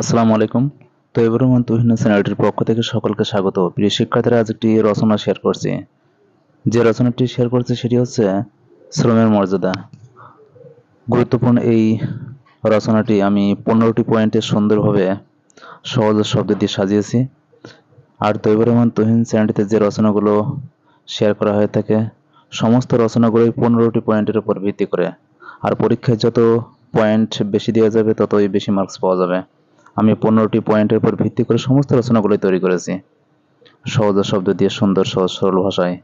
আসসালামু আলাইকুম। তৈবুর রহমান তুহিন চ্যানেলটির পক্ষ থেকে সকলকে স্বাগত। প্রিয় শিক্ষার্থীরা, আজ একটি রচনা শেয়ার করছি। যে রচনাটি শেয়ার করছি সেটি হচ্ছে শ্রমের মর্যাদা। গুরুত্বপূর্ণ এই রচনাটি আমি পনেরোটি পয়েন্টে সুন্দরভাবে সহজ শব্দ দিয়ে সাজিয়েছি। আর তৈবুর রহমান তুহিন চ্যানেলটিতে যে রচনাগুলো শেয়ার করা হয়ে থাকে, সমস্ত রচনাগুলোই পনেরোটি পয়েন্টের উপর ভিত্তি করে। আর পরীক্ষায় যত পয়েন্ট বেশি দেওয়া যাবে, ততই বেশি মার্কস পাওয়া যাবে। আমি পনেরোটি পয়েন্টের উপর ভিত্তি করে সমস্ত রচনাগুলি তৈরি করেছি। সহজ শব্দ দিয়ে সুন্দর, সহজ, সরল ভাষায়।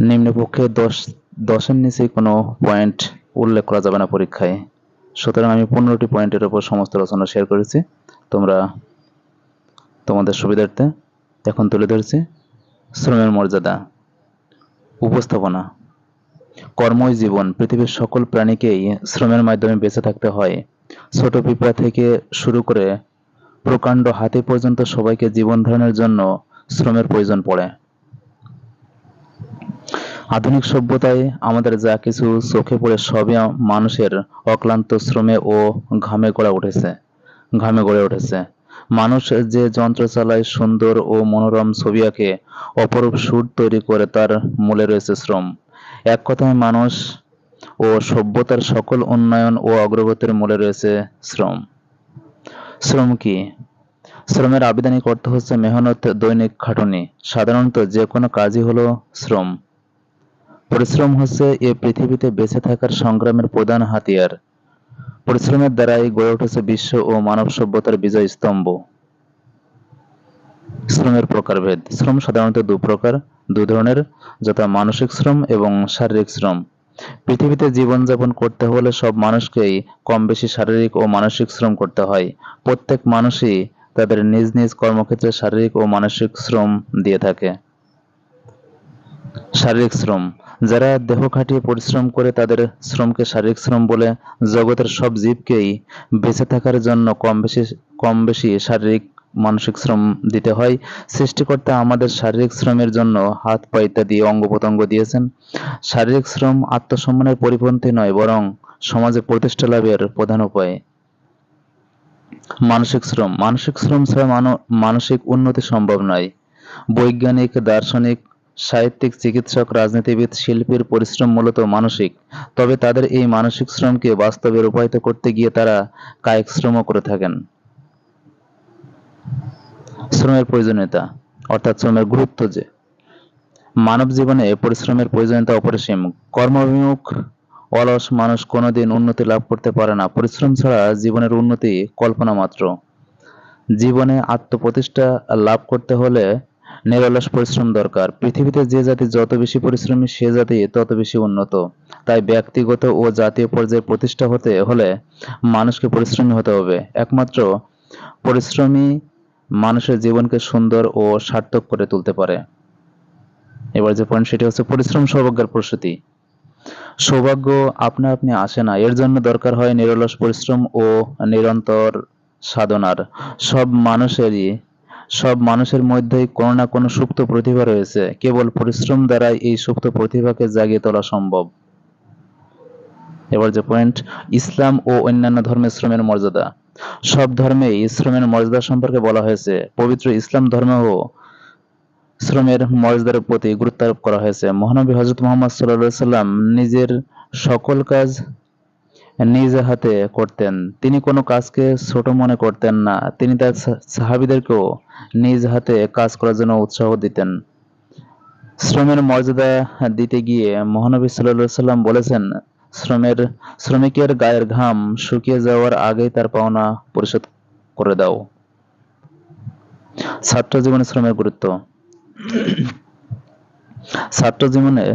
নিম্নপক্ষে দশ, দশের নিচে কোনো পয়েন্ট উল্লেখ করা যাবে না পরীক্ষায়। সুতরাং আমি পনেরোটি পয়েন্টের উপর সমস্ত রচনা শেয়ার করেছি। তোমরা, তোমাদের সুবিধার্থে এখন তুলে ধরছি। শ্রমের মর্যাদা, উপস্থাপনা কর্মই জীবন পৃথিবীর সকল প্রাণীকেই শ্রমের মাধ্যমে বেঁচে থাকতে হয়। ছোট পিঁপড়া থেকে শুরু করে প্রকাণ্ড হাতি পর্যন্ত সবাইকে জীবন ধারণের জন্য শ্রমের প্রয়োজন পড়ে। আধুনিক সভ্যতায় আমাদের যা কিছু চোখে পড়ে সবই মানুষের অক্লান্ত শ্রমে ও ঘামে গড়ে উঠেছে, ঘামে গড়ে উঠেছে। মানুষ যে যন্ত্র চালায়, সুন্দর ও মনোরম ছবি আঁকে, অপরূপ সুর তৈরি করে তার মূলে রয়েছে শ্রম। এক কথায় মানুষ ও সভ্যতার সকল উন্নয়ন ও অগ্রগতির মূলে রয়েছে শ্রম। শ্রম কি? শ্রমের আবেদনিক অর্থ হচ্ছে মেহনত, দৈনিক খাটুনি। সাধারণত যে কোনো কাজই হলো শ্রম। পরিশ্রম হচ্ছে এ পৃথিবীতে বেঁচে থাকার সংগ্রামের প্রধান হাতিয়ার। পরিশ্রমের দ্বারাই গড়ে উঠেছে বিশ্ব ও মানব সভ্যতার বিজয় স্তম্ভ। শ্রমের প্রকারভেদ। শ্রম সাধারণত দু প্রকার দু ধরনের যথা মানসিক শ্রম এবং শারীরিক শ্রম। পৃথিবীতে জীবনযাপন করতে হলে সব মানুষকেই কম বেশি শারীরিক ও মানসিক শ্রম করতে হয়। প্রত্যেক মানুষই তাদের নিজ নিজ কর্মক্ষেত্রে শারীরিক ও মানসিক শ্রম দিয়ে থাকে। শারীরিক শ্রম। যারা দেহ খাটিয়ে পরিশ্রম করে তাদের শ্রমকে শারীরিক শ্রম বলে জগতের সব জীবকেই বেঁচে থাকার জন্য কম বেশি কম বেশি শারীরিক মানসিক শ্রম দিতে হয়। সৃষ্টিকর্তা আমাদের শারীরিক শ্রমের জন্য হাত, পা ইত্যাদি অঙ্গ প্রত্যঙ্গ দিয়েছেন। শারীরিক শ্রম আত্মসম্মানের পরিপন্থী নয়, বরং সমাজে প্রতিষ্ঠা লাভের প্রধান উপায়। মানসিক শ্রম। মানসিক শ্রম ছাড়া মানসিক উন্নতি সম্ভব নয়। বৈজ্ঞানিক, দার্শনিক, সাহিত্যিক, চিকিৎসক, রাজনীতিবিদ, শিল্পীর পরিশ্রম মূলত মানসিক। তবে তাদের এই মানসিক শ্রমকে বাস্তবে রূপায়িত করতে গিয়ে তারা কায়িক শ্রমও করে থাকেন। শ্রমের প্রয়োজনীয়তা, অর্থাৎ শ্রমের গুরুত্ব যে। মানব জীবনে পরিশ্রমের প্রয়োজনীয়তা অপরিসীম। কর্মবিমুখ অলস মানুষ কোনোদিন উন্নতি লাভ করতে পারে না। পরিশ্রম ছাড়া জীবনের উন্নতি কল্পনা মাত্র। জীবনে আত্মপ্রতিষ্ঠা লাভ করতে হলে নিরলস পরিশ্রম দরকার। পৃথিবীতে যে জাতি যত বেশি পরিশ্রমী, সে জাতি তত বেশি উন্নত। তাই ব্যক্তিগত ও জাতীয় পর্যায়ে প্রতিষ্ঠা হতে হলে মানুষকে পরিশ্রমী হতে হবে। একমাত্র পরিশ্রমী মানুষের জীবনকে সুন্দর ও সার্থক করে তুলতে পারে। এবার যে পয়েন্ট সেটি হচ্ছে পরিশ্রম সৌভাগ্যের প্রসূতি। সৌভাগ্য আপনা আপনি আসে না, এর জন্য দরকার হয় নিরলস পরিশ্রম ও নিরন্তর সাধনার। সব মানুষেরই, সব মানুষের মধ্যেই কোনো না কোনো সুপ্ত প্রতিভা রয়েছে। কেবল পরিশ্রম দ্বারাই এই সুপ্ত প্রতিভাকে জাগিয়ে তোলা সম্ভব। এবার যে পয়েন্ট ইসলাম ও অন্যান্য ধর্মের শ্রমের মর্যাদা। সব ধর্মে শ্রমের মর্যাদা সম্পর্কে বলা হয়েছে। পবিত্র ইসলাম ধর্মেও শ্রমের মর্যাদার প্রতি গুরুত্ব আরোপ করা হয়েছে। মহানবী হজরত মোহাম্মদ সাল্লাহ সাল্লাম নিজের সকল কাজ নিজ হাতে করতেন। তিনি কোনো কাজকে ছোট মনে করতেন না। তিনি তার সাহাবিদেরকেও নিজ হাতে কাজ করার জন্য উৎসাহ দিতেন। শ্রমের মর্যাদা দিতে গিয়ে মহানবী সাল্লাহ সাল্লাম বলেছেন শ্রমের, শ্রমিকের গায়ের ঘাম শুকিয়ে যাওয়ার আগেই তার পাওনা পরিশোধ করে দাও। ছাত্র জীবনে শ্রমের গুরুত্ব। ছাত্র জীবনে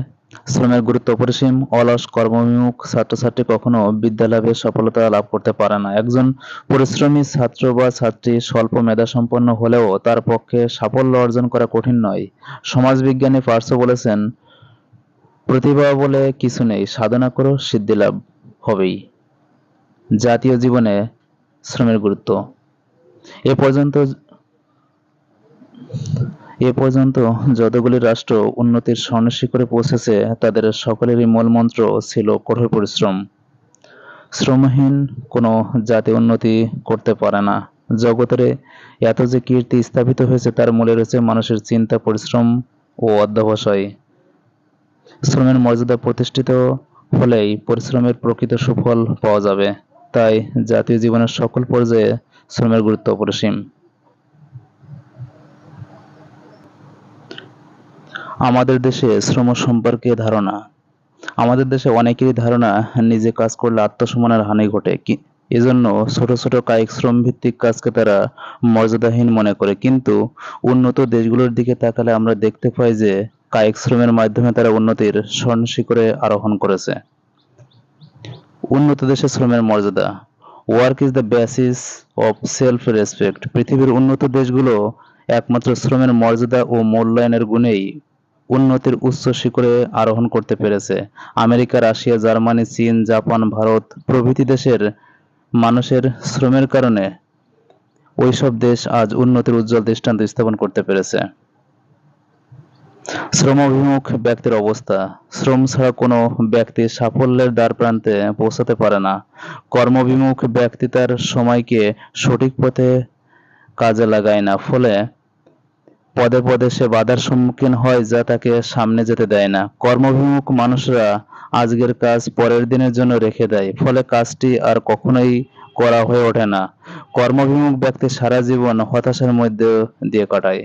শ্রমের গুরুত্ব অপরিসীম, অলস, কর্মবিমুখ ছাত্রছাত্রী কখনো বিদ্যালাভে সফলতা লাভ করতে পারে না। একজন পরিশ্রমী ছাত্র বা ছাত্রী স্বল্প মেধা সম্পন্ন হলেও তার পক্ষে সাফল্য অর্জন করা কঠিন নয়। সমাজবিজ্ঞানী পার্শ্ব বলেছেন প্রতিভা বলে কিছু নেই, সাধনা করো, সিদ্ধি লাভ হবেই। জাতীয় জীবনে শ্রমের গুরুত্ব। এ পর্যন্ত এ পর্যন্ত যতগুলি রাষ্ট্র উন্নতির স্বর্ণশিখরে পৌঁছেছে, তাদের সকলেরই মূল মন্ত্র ছিল কঠোর পরিশ্রম। শ্রমহীন কোনো জাতি উন্নতি করতে পারে না। জগতের এত যে কীর্তি স্থাপিত হয়েছে, তার মূলে রয়েছে মানুষের চিন্তা, পরিশ্রম ও অধ্যবসায়। শ্রমের মর্যাদা প্রতিষ্ঠিত হলেই পরিশ্রমের প্রকৃত সুফল পাওয়া যাবে। তাই জাতীয় জীবনের সকল পর্যায়ে শ্রমের গুরুত্ব অপরিসীম। আমাদের দেশে শ্রম সম্পর্কে ধারণা। আমাদের দেশে অনেকেরই ধারণা, নিজে কাজ করলে আত্মসম্মানের হানি ঘটে। এজন্য ছোট ছোট কায়িক শ্রম ভিত্তিক কাজকে তারা মর্যাদাহীন মনে করে। কিন্তু উন্নত দেশগুলোর দিকে তাকালে আমরা দেখতে পাই যে কায়িক শ্রমের মাধ্যমে তারা উন্নতির স্বর্ণ শিখরে আরোহণ করেছে। উন্নত দেশে শ্রমের মর্যাদা। Work is the basis of self respect পৃথিবীর উন্নত দেশগুলো একমাত্র শ্রমের মর্যাদা ও মূল্যায়নের গুণেই উন্নতির উচ্চ শিখরে আরোহণ করতে পেরেছে। আমেরিকা, রাশিয়া, জার্মানি, চীন, জাপান, ভারত প্রভৃতি দেশের মানুষের শ্রমের কারণে ওইসব দেশ আজ উন্নতির উজ্জ্বল দৃষ্টান্ত স্থাপন করতে পেরেছে। শ্রমাভিমুখ ব্যক্তির অবস্থা। শ্রম ছাড়া কোনো ব্যক্তি সাফল্যের দ্বার প্রান্তে পৌঁছাতে পারে না। কর্মবিমুখ ব্যক্তি তার সময়কে সঠিক পথে কাজে লাগায় না, ফলে পদে পদে সে বাধার সম্মুখীন হয় যা তাকে সামনে যেতে দেয় না। কর্মবিমুখ মানুষরা আজকের কাজ পরের দিনের জন্য রেখে দেয়, ফলে কাজটি আর কখনোই করা হয়ে ওঠে না। কর্মবিমুখ ব্যক্তি সারা জীবন হতাশার মধ্যে দিয়ে কাটায়।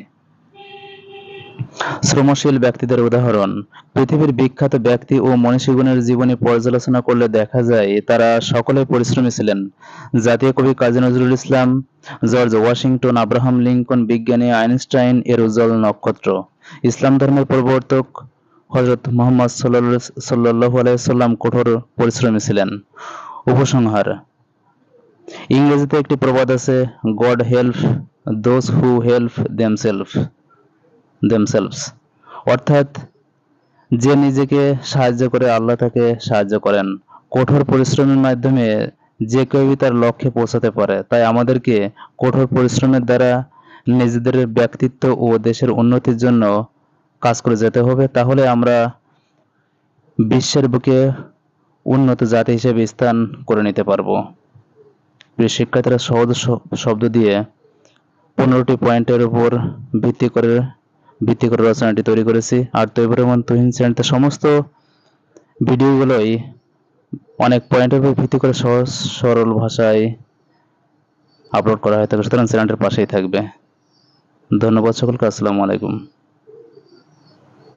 শ্রমশীল ব্যক্তিদের উদাহরণ। পৃথিবীর বিখ্যাত ব্যক্তি ও মনীষীগণের জীবনী পর্যালোচনা করলে দেখা যায়, তারা সকলে পরিশ্রমী ছিলেন। জাতীয় কবি Kazi Nazrul Islam, George Washington, Abraham Lincoln, বিজ্ঞানী আইনস্টাইন, এর উজ্জ্বল নক্ষত্র। ইসলাম ধর্মের প্রবর্তক হজরত মোহাম্মদ সাল্লাহ আলাইসাল্লাম কঠোর পরিশ্রমী ছিলেন। উপসংহার। ইংরেজিতে একটি প্রবাদ আছে God help those who help themselves themselves অর্থাৎ যে নিজেকে সাহায্য করে আল্লাহ তাকে সাহায্য করেন। কঠোর পরিশ্রমের মাধ্যমে যে কেউই তার লক্ষ্যে পৌঁছাতে পারে, তাই আমাদেরকে কঠোর পরিশ্রমের দ্বারা নিজেদের ব্যক্তিত্ব ও দেশের উন্নতির জন্য কাজ করে যেতে হবে। তাহলে আমরা বিশ্বের বুকে উন্নত জাতি হিসেবে স্থান করে নিতে পারব। প্রিয় শিক্ষার্থীরা, সহজ শব্দ দিয়ে পনেরোটি পয়েন্টের উপর ভিত্তি করে ভিত্তি করে রচনাটি তৈরি করেছি। আর তৈবুর রহমান তুহিন চ্যানেলতে সমস্ত ভিডিওগুলোই অনেক পয়েন্টের উপর ভিত্তি করে সহজ, সরল ভাষায় আপলোড করা হয়ে। থাকে সুতরাং চ্যানেলটির পাশেই থাকবে। ধন্যবাদ সকলকে। আসসালামু আলাইকুম।